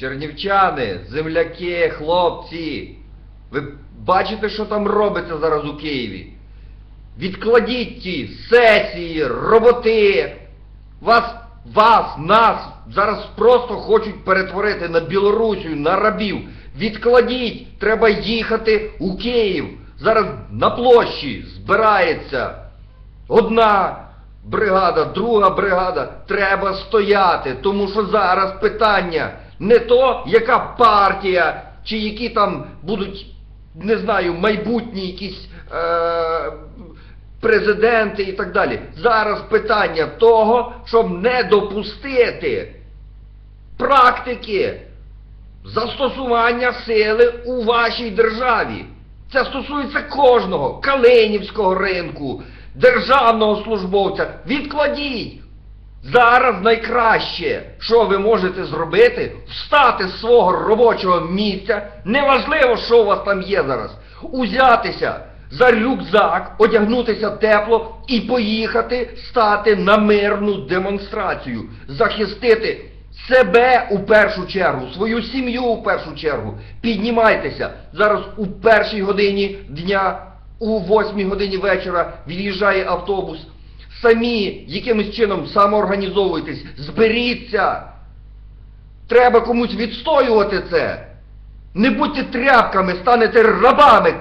Чернівчани, земляки, хлопці. Ви бачите, що там робиться зараз у Києві? Відкладіть ті сесії, роботи. Вас, вас, нас зараз просто хочуть перетворити на Білорусію, на рабів. Відкладіть, треба їхати у Київ. Зараз на площі збирається одна бригада, друга бригада. Треба стояти, тому що зараз питання не то, яка партія, чи які там будуть, не знаю, майбутні якісь. Е- президенти і так далі. Зараз питання того, щоб не допустити практики застосування сили у вашій державі. Це стосується кожного Калинівського ринку, державного службовця. Відкладіть! Зараз найкраще, що ви можете зробити, встати з свого робочого місця, неважливо, що у вас там є зараз, узятися за рюкзак, одягнутися тепло і поїхати стати на мирну демонстрацію, захистити себе у першу чергу, свою сім'ю у першу чергу. Піднімайтеся зараз у першій годині дня, у восьмій годині вечора від'їжджає автобус. Самі якимось чином самоорганізовуйтесь, зберіться. Треба комусь відстоювати це. Не будьте тряпками, станете рабами